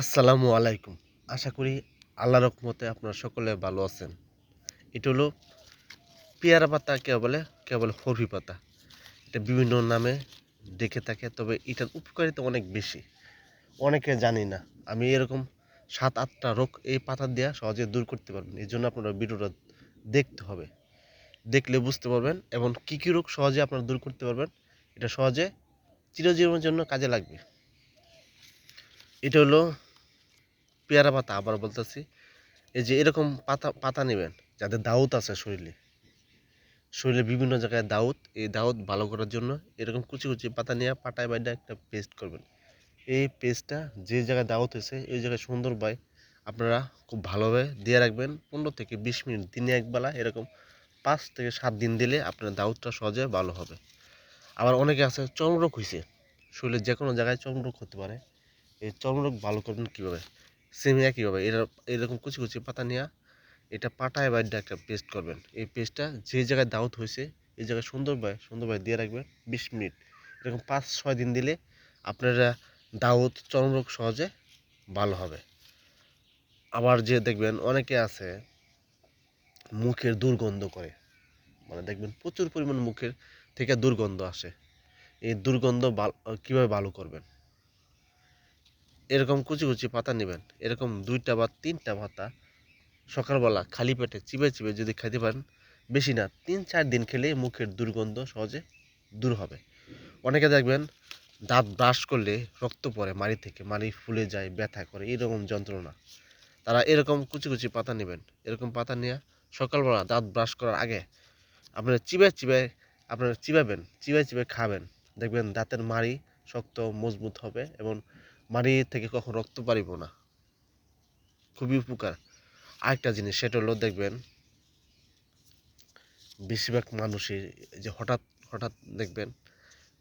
আসসালামু আলাইকুম। আশা করি আল্লাহ রকমতে আপনারা সকলে ভালো আছেন। এটা হলো পেয়ারা পাতা কে বলে কে বলে হরফি পাতা। এটা বিভিন্ন নামে দেখে থাকে, তবে এটার উপকারিতা অনেক বেশি। অনেকে জানি না। আমি এরকম সাত, আটটা রোগ এই পাতা দেওয়া সহজে দূর করতে পারবেন এই জন্য আপনারা ভিডিওটা দেখতে হবে। দেখলে বুঝতে পারবেন এবং কী কী রোগ সহজে আপনারা দূর করতে পারবেন, এটা সহজে চিরজীবনের জন্য কাজে লাগবে। এটা হলো পেয়ারা পাতা আবার বলতেছি, এই যে এরকম পাতা পাতা নেবেন, যাদের দাউত আছে শরীরে শরীরে বিভিন্ন জায়গায় দাউত এই দাউত ভালো করার জন্য এরকম কুচি কুচি পাতা নিয়ে পাটায় বাইডা একটা পেস্ট করবেন। এই পেস্টটা যে জায়গায় দাউত হয়েছে, এই জায়গায় সুন্দর সুন্দরভাবে আপনারা খুব ভালোভাবে দিয়ে রাখবেন। পনেরো থেকে বিশ মিনিট, দিনে একবেলা এরকম পাঁচ থেকে সাত দিন দিলে আপনার দাউতটা সহজে ভালো হবে। আবার অনেকে আছে, চর্মরোগ হয়েছে শরীরের যে কোনো জায়গায় চর্মরোগ হতে পারে। এই চর্মরোগ ভালো করবেন কীভাবে? সেম একইভাবে এরা, এরকম কুচি কুচি পাতা নিয়ে, এটা পাটায় বাইডা একটা পেস্ট করবেন। এই পেস্টটা যে জায়গায় দাউত হয়েছে, এই জায়গায় সুন্দরভাবে সুন্দরভাবে দিয়ে রাখবেন বিশ মিনিট। এরকম পাঁচ, ছয় দিন দিলে আপনারা দাউত চর্মরোগ সহজে ভালো হবে। আবার যে দেখবেন অনেকে আছে, মুখের দুর্গন্ধ করে। মানে দেখবেন প্রচুর পরিমাণ মুখের থেকে দুর্গন্ধ আসে। এই দুর্গন্ধ ভালো কীভাবে ভালো করবেন? এরকম কুচি কুচি পাতা নেবেন। এরকম দুইটা বা তিনটা পাতা সকালবেলা খালি পেটে চিবে চিবে যদি খেতে পারেন, বেশি না, তিন চার দিন খেলে মুখের দুর্গন্ধ সহজে দূর হবে। অনেকে দেখবেন দাঁত ব্রাশ করলে রক্ত পড়ে মাড়ি থেকে, মাড়ি ফুলে যায়, ব্যথা করে, এরকম যন্ত্রণা। তারা এরকম কুচি কুচি পাতা নেবেন। এরকম পাতা নিয়ে সকালবেলা দাঁত ব্রাশ করার আগে আপনারা চিবে চিবে আপনারা চিবাবেন চিবে চিবে খাবেন। দেখবেন দাঁতের মাড়ি শক্ত, মজবুত হবে এবং মাড়ি থেকে কখন রক্ত পারিব না। খুবই উপকার। আরেকটা জিনিস, সেটা হলো দেখবেন, বেশিরভাগ মানুষের যে হঠাৎ হঠাৎ দেখবেন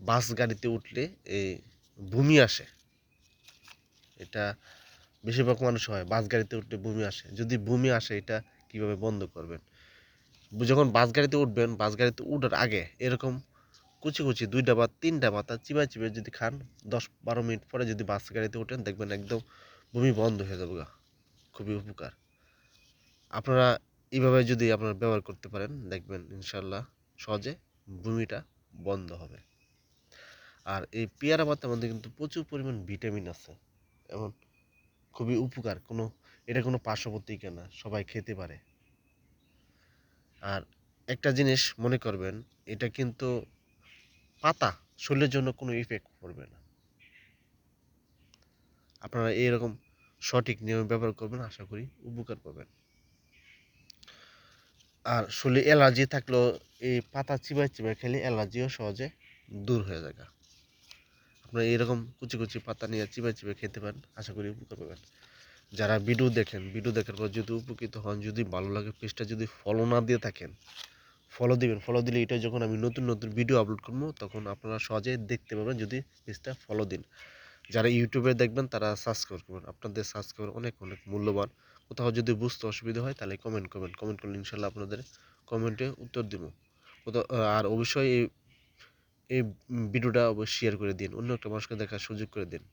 বাস গাড়িতে উঠলে এই বমি আসে। এটা বেশিরভাগ মানুষ হয়, বাস গাড়িতে উঠলে বমি আসে। যদি বমি আসে, এটা কীভাবে বন্ধ করবেন? যখন বাস গাড়িতে উঠবেন, বাস গাড়িতে উঠার আগে এরকম কুচি কুচি দুইটা বা তিনটা পাতা চিবাই চিবাই যদি খান, দশ বারো মিনিট পরে যদি বাস গাড়িতে ওঠেন, দেখবেন একদম বমি বন্ধ হয়ে যাবে গা। খুবই উপকার। আপনারা এইভাবে যদি আপনারা ব্যবহার করতে পারেন, দেখবেন ইনশাল্লাহ সহজে বমিটা বন্ধ হবে। আর এই পেয়ারা পাতার মধ্যে কিন্তু প্রচুর পরিমাণ ভিটামিন আছে। এবং খুবই উপকার। কোনো, এটা কোনো পার্শ্ববর্তীকা না, সবাই খেতে পারে। আর একটা জিনিস মনে করবেন, এটা কিন্তু পাতা শরীরের জন্য কোনো ইফেক্ট পড়বে না। আপনারা এইরকম সঠিক নিয়ম ব্যবহার করবেন, আশা করি উপকার পাবেন। আর শরীরে অ্যালার্জি থাকলেও এই পাতা চিবাই চিবাই খেলে অ্যালার্জিও সহজে দূর হয়ে যায় আপনারা এরকম কুচি কুচি পাতা নিয়ে চিবাই চিবাই খেতে পারেন, আশা করি উপকার পাবেন। যারা ভিডিও দেখেন ভিডিও দেখার পর যদি উপকৃত হন, যদি ভালো লাগে, পেজটা যদি ফলো না দিয়ে থাকেন ফলো দিবেন ফলো দিলে এটা যখন আমি নতুন নতুন ভিডিও আপলোড করব, তখন আপনারা সহজে দেখতে পাবেন যদি পেজটা ফলো দিন। যারা ইউটিউবে দেখবেন, তারা সাবস্ক্রাইব করবেন। আপনাদের সাবস্ক্রাইব অনেক অনেক মূল্যবান। কোথাও যদি বুঝতে অসুবিধা হয়, তাহলে কমেন্ট করবেন। কমেন্ট করলে ইনশাল্লাহ আপনাদের কমেন্টে উত্তর দিব। কোথাও, আর অবশ্যই এই এই ভিডিওটা অবশ্যই শেয়ার করে দিন। অন্য একটা মানুষকে দেখার সুযোগ করে দিন।